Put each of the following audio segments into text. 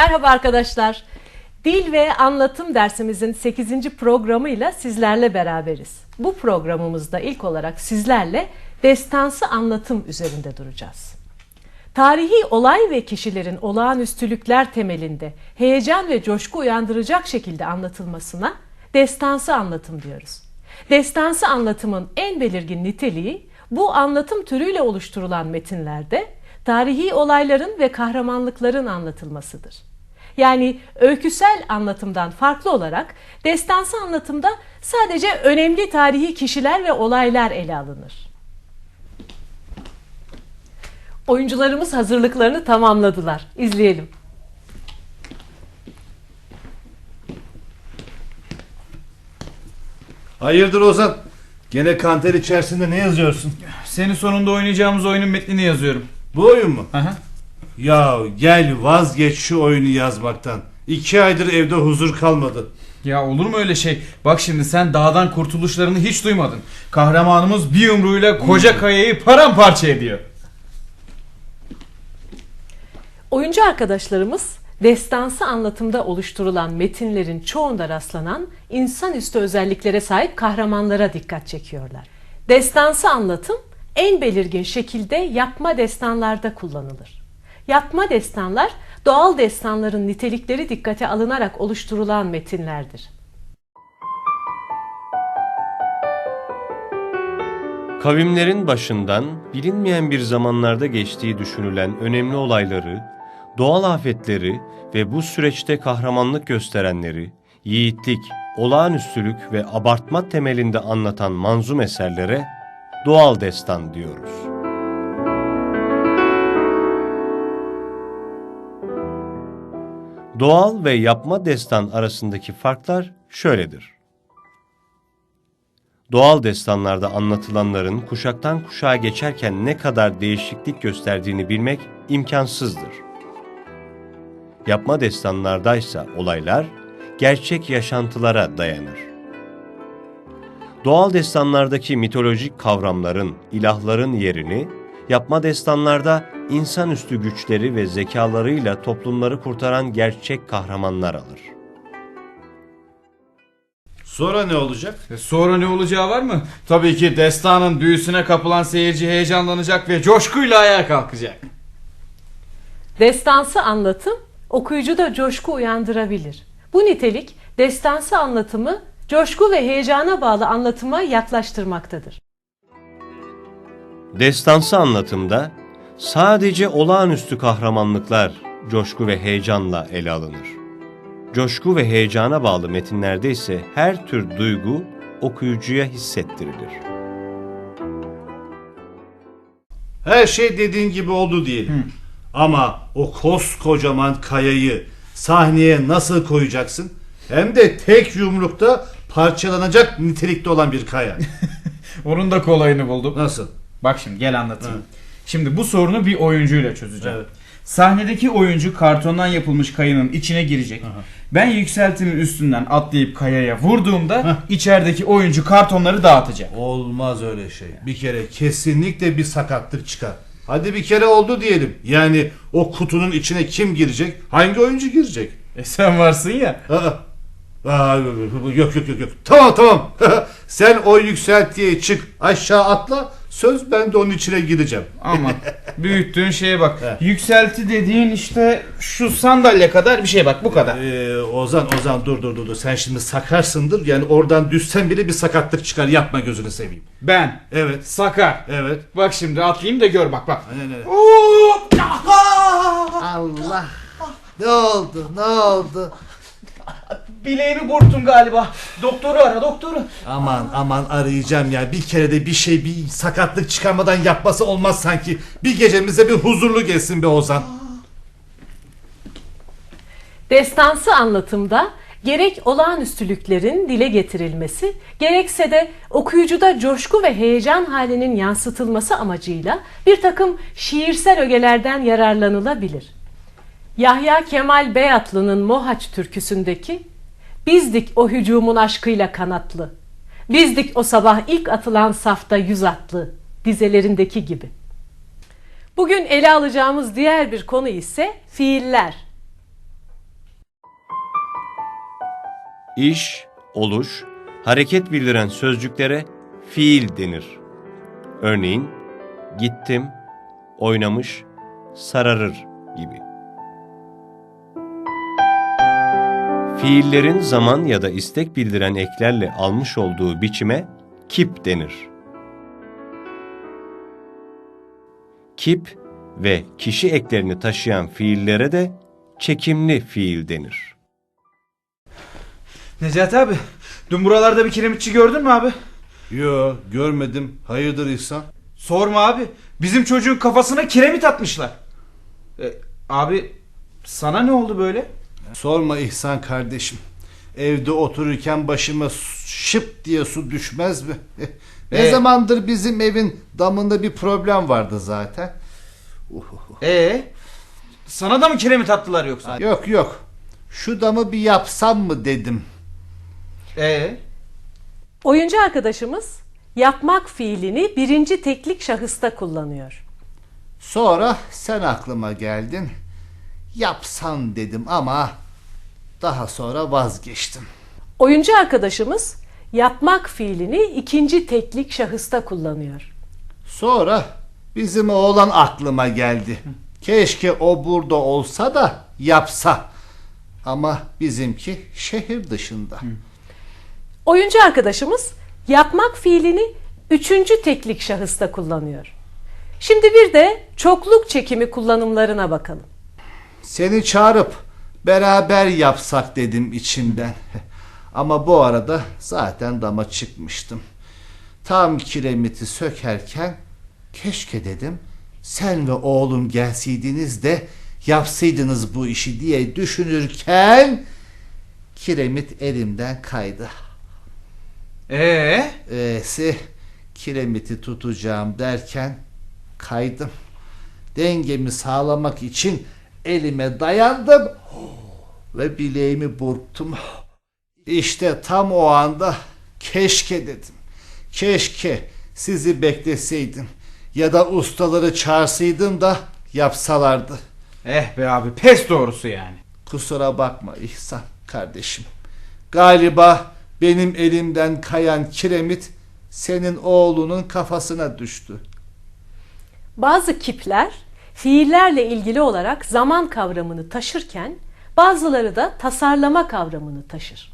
Merhaba arkadaşlar. Dil ve anlatım dersimizin 8. programıyla sizlerle beraberiz. Bu programımızda ilk olarak sizlerle destansı anlatım üzerinde duracağız. Tarihi olay ve kişilerin olağanüstülükler temelinde heyecan ve coşku uyandıracak şekilde anlatılmasına destansı anlatım diyoruz. Destansı anlatımın en belirgin niteliği bu anlatım türüyle oluşturulan metinlerde tarihi olayların ve kahramanlıkların anlatılmasıdır. Yani öyküsel anlatımdan farklı olarak destansı anlatımda sadece önemli tarihi kişiler ve olaylar ele alınır. Oyuncularımız hazırlıklarını tamamladılar. İzleyelim. Hayırdır Ozan? Gene kanter içerisinde ne yazıyorsun? Senin sonunda oynayacağımız oyunun metnini yazıyorum. Bu oyun mu? Aha. Ya gel vazgeç şu oyunu yazmaktan. İki aydır evde huzur kalmadı. Ya olur mu öyle şey? Bak şimdi sen dağdan kurtuluşlarını hiç duymadın. Kahramanımız bir yumruğuyla koca kayayı paramparça ediyor. Oyuncu arkadaşlarımız destansı anlatımda oluşturulan metinlerin çoğunda rastlanan insanüstü özelliklere sahip kahramanlara dikkat çekiyorlar. Destansı anlatım en belirgin şekilde yapma destanlarda kullanılır. Yapma destanlar doğal destanların nitelikleri dikkate alınarak oluşturulan metinlerdir. Kavimlerin başından bilinmeyen bir zamanlarda geçtiği düşünülen önemli olayları, doğal afetleri ve bu süreçte kahramanlık gösterenleri, yiğitlik, olağanüstülük ve abartma temelinde anlatan manzum eserlere doğal destan diyoruz. Doğal ve yapma destan arasındaki farklar şöyledir. Doğal destanlarda anlatılanların kuşaktan kuşağa geçerken ne kadar değişiklik gösterdiğini bilmek imkansızdır. Yapma destanlardaysa olaylar gerçek yaşantılara dayanır. Doğal destanlardaki mitolojik kavramların, ilahların yerini yapma destanlarda insanüstü güçleri ve zekalarıyla toplumları kurtaran gerçek kahramanlar alır. Sonra ne olacak? E sonra ne olacağı var mı? Tabii ki destanın büyüsüne kapılan seyirci heyecanlanacak ve coşkuyla ayağa kalkacak. Destansı anlatım okuyucuda coşku uyandırabilir. Bu nitelik destansı anlatımı coşku ve heyecana bağlı anlatıma yaklaştırmaktadır. Destansı anlatımda sadece olağanüstü kahramanlıklar coşku ve heyecanla ele alınır. Coşku ve heyecana bağlı metinlerde ise her tür duygu okuyucuya hissettirilir. Her şey dediğin gibi oldu diyelim. Ama o koskocaman kayayı sahneye nasıl koyacaksın? Hem de tek yumrukta parçalanacak nitelikte olan bir kaya. Onun da kolayını buldum. Nasıl? Bak şimdi gel anlatayım. Şimdi bu sorunu bir oyuncuyla çözeceğim. Evet. Sahnedeki oyuncu kartondan yapılmış kayanın içine girecek. Ben yükseltimin üstünden atlayıp kayaya vurduğumda içerideki oyuncu kartonları dağıtacak. Olmaz öyle şey. Bir kere kesinlikle bir sakatlık çıkar. Hadi bir kere oldu diyelim. Yani o kutunun içine kim girecek? Hangi oyuncu girecek? E sen varsın ya. Aa, aa, yok yok yok yok. Tamam tamam. Sen o yükseltiye çık aşağı atla. Söz ben de onun içine gireceğim. Ama büyüttüğün şeye bak. He. Yükselti dediğin işte şu sandalye kadar bir şey bak bu kadar. Ee, Ozan Ozan dur dur dur dur. Sen şimdi sakarsındır. Yani oradan düşsen bile bir sakatlık çıkar. Yapma gözünü seveyim. Ben Evet. sakar. Evet. Bak şimdi atlayayım da gör bak bak. Aynen. Hop! Allah. Ne oldu? Ne oldu? Bileğimi burktum galiba. Doktoru ara doktoru. Aman aman arayacağım ya. Bir kere de bir şey bir sakatlık çıkarmadan yapması olmaz sanki. Bir gecemize bir huzurlu geçsin be Ozan. Destansı anlatımda gerek olağanüstülüklerin dile getirilmesi, gerekse de okuyucuda coşku ve heyecan halinin yansıtılması amacıyla bir takım şiirsel ögelerden yararlanılabilir. Yahya Kemal Beyatlı'nın Mohaç türküsündeki Bizdik o hücumun aşkıyla kanatlı. Bizdik o sabah ilk atılan safta yüz atlı, dizelerindeki gibi. Bugün ele alacağımız diğer bir konu ise fiiller. İş, oluş, hareket bildiren sözcüklere fiil denir. Örneğin gittim, oynamış, sararır gibi. Fiillerin zaman ya da istek bildiren eklerle almış olduğu biçime kip denir. Kip ve kişi eklerini taşıyan fiillere de çekimli fiil denir. Necati abi dün buralarda bir kiremitçi gördün mü abi? Yo görmedim. Hayırdır İhsan? Sorma abi. Bizim çocuğun kafasına kiremit atmışlar. E, abi sana ne oldu böyle? Sorma İhsan kardeşim. Evde otururken başıma şıp diye su düşmez mi? ne Ee? zamandır bizim evin damında bir problem vardı zaten. Ee, sana da mı kiremit attılar yoksa? Yok yok. Şu damı bir yapsam mı dedim. Ee, Oyuncu arkadaşımız yapmak fiilini birinci teklik şahısta kullanıyor. Sonra sen aklıma geldin. Yapsan dedim ama daha sonra vazgeçtim. Oyuncu arkadaşımız yapmak fiilini ikinci teklik şahısta kullanıyor. Sonra bizim oğlan aklıma geldi. Keşke o burada olsa da yapsa. Ama bizimki şehir dışında. Oyuncu arkadaşımız yapmak fiilini üçüncü teklik şahısta kullanıyor. Şimdi bir de çokluk çekimi kullanımlarına bakalım. Seni çağırıp beraber yapsak dedim içimden. Ama bu arada zaten dama çıkmıştım. Tam kiremiti sökerken keşke dedim sen ve oğlum gelseydiniz de yapsaydınız bu işi diye düşünürken kiremit elimden kaydı. ee, E'si kiremiti tutacağım derken kaydım. Dengemi sağlamak için elime dayandım ve bileğimi burktum. İşte tam o anda keşke dedim. Keşke sizi bekleseydim ya da ustaları çağırsaydım da yapsalardı. eh be abi pes doğrusu yani. Kusura bakma İhsan kardeşim. Galiba benim elimden kayan kiremit senin oğlunun kafasına düştü. Bazı kipler fiillerle ilgili olarak zaman kavramını taşırken bazıları da tasarlama kavramını taşır.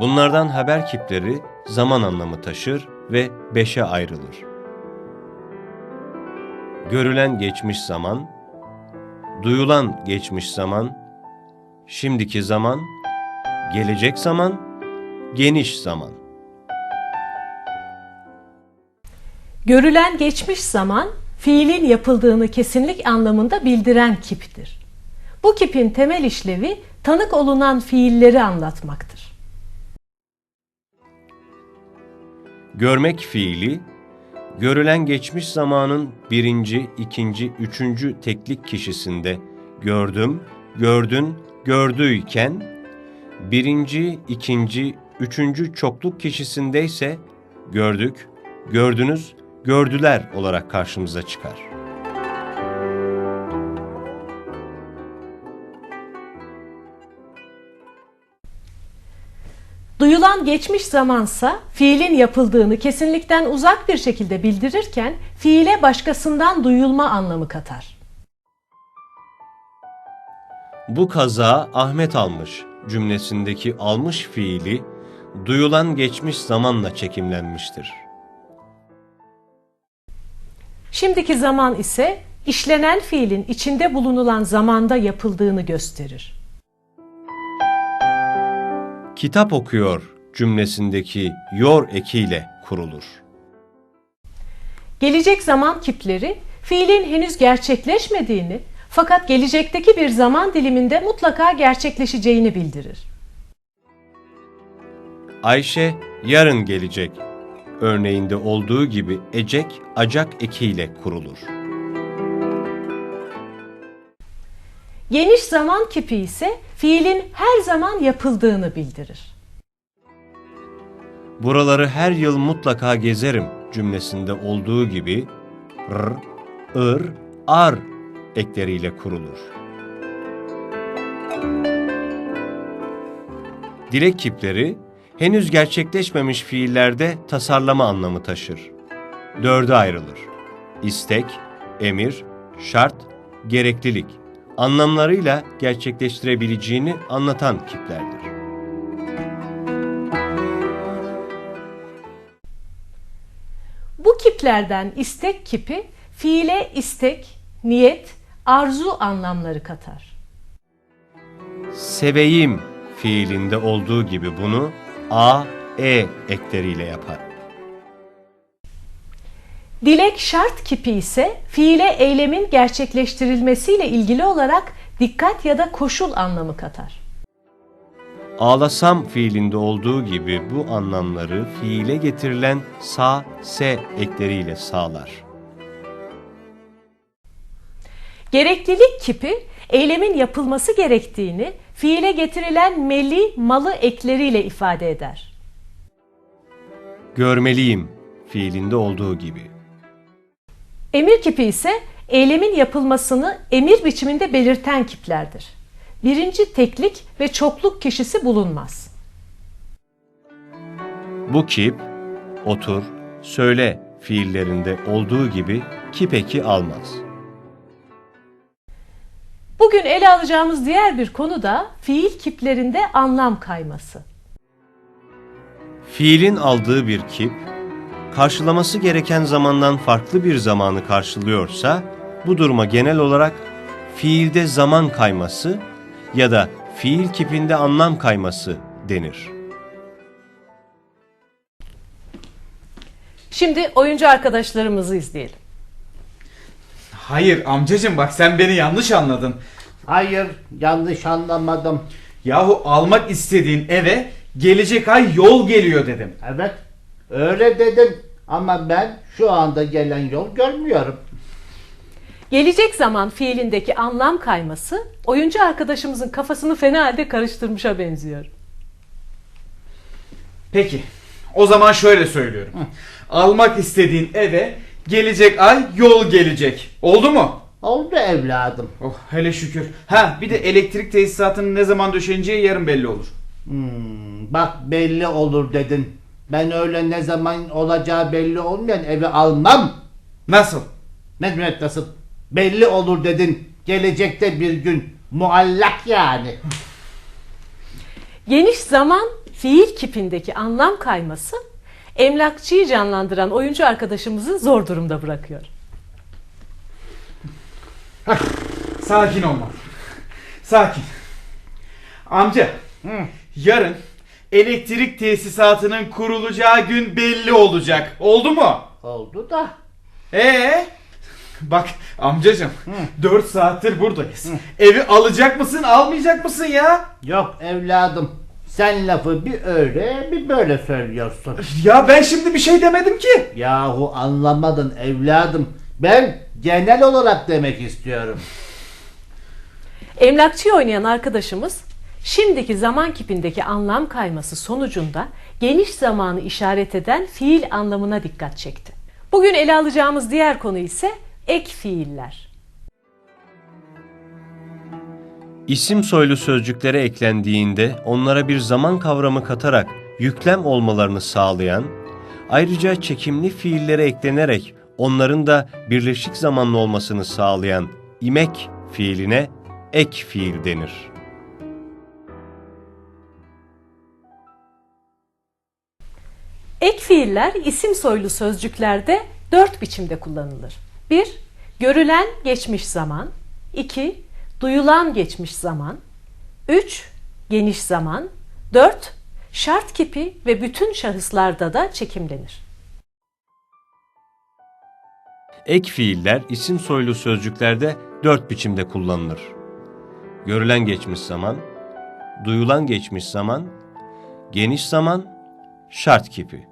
Bunlardan haber kipleri zaman anlamı taşır ve beşe ayrılır. Görülen geçmiş zaman, duyulan geçmiş zaman, şimdiki zaman, gelecek zaman, geniş zaman. Görülen geçmiş zaman fiilin yapıldığını kesinlik anlamında bildiren kiptir. Bu kipin temel işlevi tanık olunan fiilleri anlatmaktır. Görmek fiili, görülen geçmiş zamanın birinci, ikinci, üçüncü teklik kişisinde gördüm, gördün, gördüyken, birinci, ikinci, üçüncü çokluk kişisinde ise gördük, gördünüz, gördüler olarak karşımıza çıkar. Duyulan geçmiş zamansa fiilin yapıldığını kesinlikten uzak bir şekilde bildirirken fiile başkasından duyulma anlamı katar. Bu kaza Ahmet almış cümlesindeki almış fiili duyulan geçmiş zamanla çekimlenmiştir. Şimdiki zaman ise işlenen fiilin içinde bulunulan zamanda yapıldığını gösterir. Kitap okuyor cümlesindeki yor ekiyle kurulur. Gelecek zaman kipleri fiilin henüz gerçekleşmediğini fakat gelecekteki bir zaman diliminde mutlaka gerçekleşeceğini bildirir. Ayşe yarın gelecek örneğinde olduğu gibi ecek acak ekiyle kurulur. Geniş zaman kipi ise fiilin her zaman yapıldığını bildirir. Buraları her yıl mutlaka gezerim cümlesinde olduğu gibi r, ır, ar ekleriyle kurulur. Dilek kipleri henüz gerçekleşmemiş fiillerde tasarlama anlamı taşır. Dörde ayrılır. İstek, emir, şart, gereklilik anlamlarıyla gerçekleştirebileceğini anlatan kiplerdir. Bu kiplerden istek kipi fiile istek, niyet, arzu anlamları katar. Seveyim fiilinde olduğu gibi bunu a, e ekleriyle yapar. Dilek şart kipi ise fiile eylemin gerçekleştirilmesiyle ilgili olarak dikkat ya da koşul anlamı katar. Ağlasam fiilinde olduğu gibi bu anlamları fiile getirilen sa, se ekleriyle sağlar. Gereklilik kipi eylemin yapılması gerektiğini fiile getirilen meli, malı ekleriyle ifade eder. Görmeliyim fiilinde olduğu gibi. Emir kipi ise eylemin yapılmasını emir biçiminde belirten kiplerdir. Birinci teklik ve çokluk kişisi bulunmaz. Bu kip, otur, söyle fiillerinde olduğu gibi kip eki almaz. Bugün ele alacağımız diğer bir konu da fiil kiplerinde anlam kayması. Fiilin aldığı bir kip, karşılaması gereken zamandan farklı bir zamanı karşılıyorsa, bu duruma genel olarak fiilde zaman kayması ya da fiil kipinde anlam kayması denir. Şimdi oyuncu arkadaşlarımızı izleyelim. Hayır amcacım bak sen beni yanlış anladın. Hayır yanlış anlamadım. Yahu almak istediğin eve gelecek ay yol geliyor dedim. Evet öyle dedin ama ben şu anda gelen yol görmüyorum. Gelecek zaman fiilindeki anlam kayması oyuncu arkadaşımızın kafasını fena halde karıştırmışa benziyor. Peki o zaman şöyle söylüyorum. Almak istediğin eve gelecek ay yol gelecek. Oldu mu? Oldu evladım. Oh hele şükür. Ha bir de elektrik tesisatının ne zaman döşeneceği yarın belli olur. Hmm, bak belli olur dedin. Ben öyle ne zaman olacağı belli olmayan evi almam. Nasıl? Ne demek nasıl? Belli olur dedin. Gelecekte bir gün muallak yani. Geniş zaman fiil kipindeki anlam kayması emlakçıyı canlandıran oyuncu arkadaşımızı zor durumda bırakıyor. Sakin olma. Sakin. Amca. Yarın elektrik tesisatının kurulacağı gün belli olacak. Oldu mu? Oldu da. Ee? Bak amcacım 4 saattir buradayız. Evi alacak mısın almayacak mısın ya? Yok evladım. Sen lafı bir öyle bir böyle söylüyorsun. Ya ben şimdi bir şey demedim ki. Yahu anlamadın evladım. Ben genel olarak demek istiyorum. Emlakçıyı oynayan arkadaşımız şimdiki zaman kipindeki anlam kayması sonucunda geniş zamanı işaret eden fiil anlamına dikkat çekti. Bugün ele alacağımız diğer konu ise ek fiiller. İsim soylu sözcüklere eklendiğinde onlara bir zaman kavramı katarak yüklem olmalarını sağlayan, ayrıca çekimli fiillere eklenerek onların da birleşik zamanlı olmasını sağlayan imek fiiline ek fiil denir. Ek fiiller isim soylu sözcüklerde dört biçimde kullanılır. 1. Görülen geçmiş zaman 2. Duyulan geçmiş zaman 3. Geniş zaman 4. Şart kipi ve bütün şahıslarda da çekimlenir. Ek fiiller isim soylu sözcüklerde dört biçimde kullanılır. Görülen geçmiş zaman, duyulan geçmiş zaman, geniş zaman, şart kipi.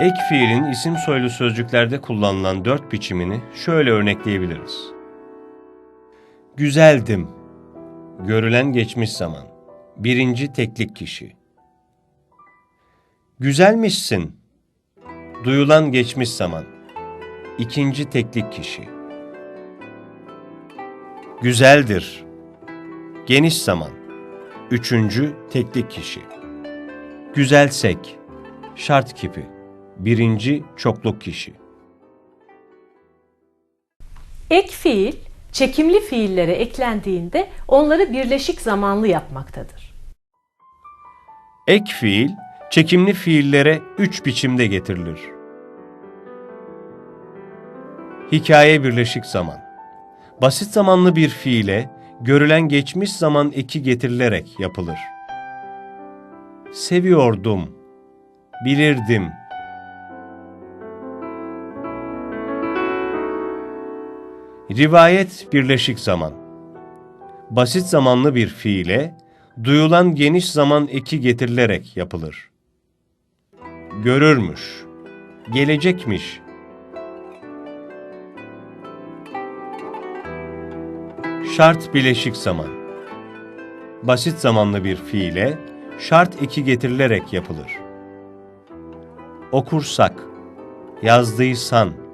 Ek fiilin isim soylu sözcüklerde kullanılan dört biçimini şöyle örnekleyebiliriz. Güzeldim. Görülen geçmiş zaman. Birinci teklik kişi. Güzelmişsin. Duyulan geçmiş zaman. İkinci teklik kişi. Güzeldir. Geniş zaman. Üçüncü teklik kişi. Güzelsek. Şart kipi. Birinci çokluk kişi. Ek fiil, çekimli fiillere eklendiğinde onları birleşik zamanlı yapmaktadır. Ek fiil, çekimli fiillere üç biçimde getirilir. Hikaye birleşik zaman. Basit zamanlı bir fiile görülen geçmiş zaman eki getirilerek yapılır. Seviyordum, bilirdim. Rivayet birleşik zaman. Basit zamanlı bir fiile duyulan geniş zaman eki getirilerek yapılır. Görürmüş, gelecekmiş. Şart bileşik zaman. Basit zamanlı bir fiile şart eki getirilerek yapılır. Okursak, yazdıysan,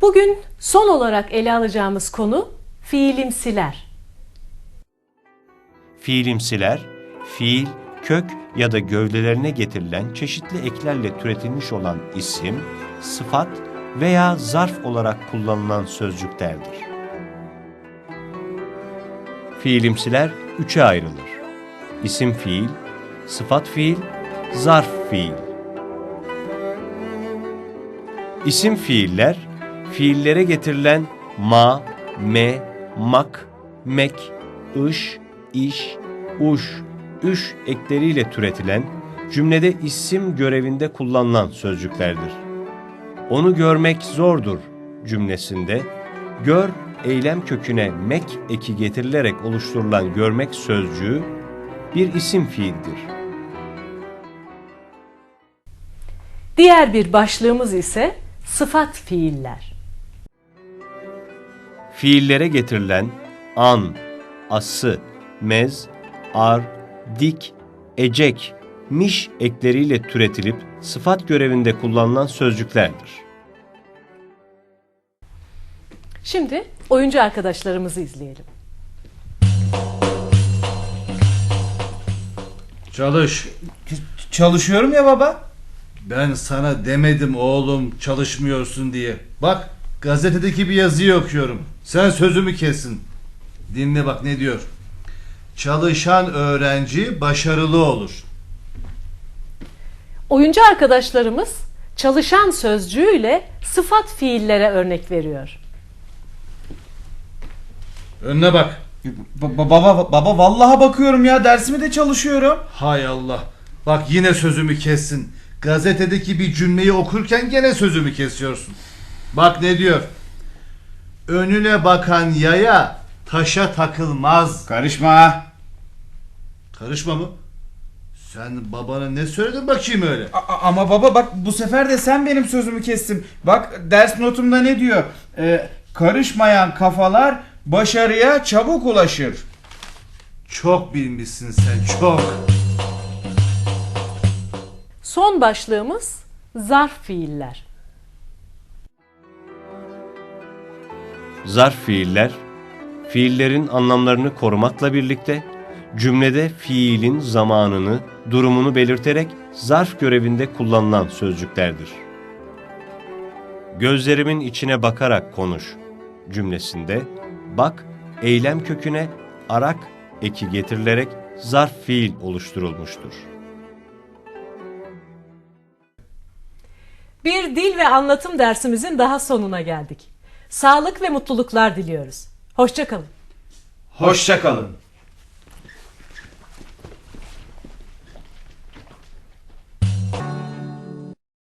Bugün son olarak ele alacağımız konu fiilimsiler. Fiilimsiler, fiil, kök ya da gövdelerine getirilen çeşitli eklerle türetilmiş olan isim, sıfat veya zarf olarak kullanılan sözcüklerdir. Fiilimsiler üçe ayrılır. İsim fiil, sıfat fiil, zarf fiil. İsim fiiller, fiillere getirilen ma, me, mak, mek, ış, iş, uş, üş ekleriyle türetilen, cümlede isim görevinde kullanılan sözcüklerdir. Onu görmek zordur cümlesinde, gör eylem köküne mek eki getirilerek oluşturulan görmek sözcüğü bir isim fiildir. Diğer bir başlığımız ise sıfat fiiller. Fiillere getirilen an, ası, mez, ar, dik, ecek, miş ekleriyle türetilip sıfat görevinde kullanılan sözcüklerdir. Şimdi oyuncu arkadaşlarımızı izleyelim. Çalış. Çalışıyorum ya baba. Ben sana demedim oğlum çalışmıyorsun diye. Bak gazetedeki bir yazıyı okuyorum. Sen sözümü kesin. Dinle bak ne diyor. Çalışan öğrenci başarılı olur. Oyuncu arkadaşlarımız çalışan sözcüğüyle sıfat fiillere örnek veriyor. Önüne bak. Ba- baba baba vallahi bakıyorum ya dersimi de çalışıyorum. Hay Allah. Bak yine sözümü kessin. Gazetedeki bir cümleyi okurken gene sözümü kesiyorsun. Bak ne diyor. Önüne bakan yaya taşa takılmaz. Karışma. Karışma mı? Sen babana ne söyledin bakayım öyle? A- ama baba bak bu sefer de sen benim sözümü kestin. Bak ders notumda ne diyor? Ee, karışmayan kafalar başarıya çabuk ulaşır. Çok bilmişsin sen çok. Son başlığımız zarf fiiller. Zarf fiiller, fiillerin anlamlarını korumakla birlikte cümlede fiilin zamanını, durumunu belirterek zarf görevinde kullanılan sözcüklerdir. Gözlerimin içine bakarak konuş cümlesinde bak eylem köküne arak eki getirilerek zarf fiil oluşturulmuştur. Bir dil ve anlatım dersimizin daha sonuna geldik. Sağlık ve mutluluklar diliyoruz. Hoşçakalın. Hoşça kalın.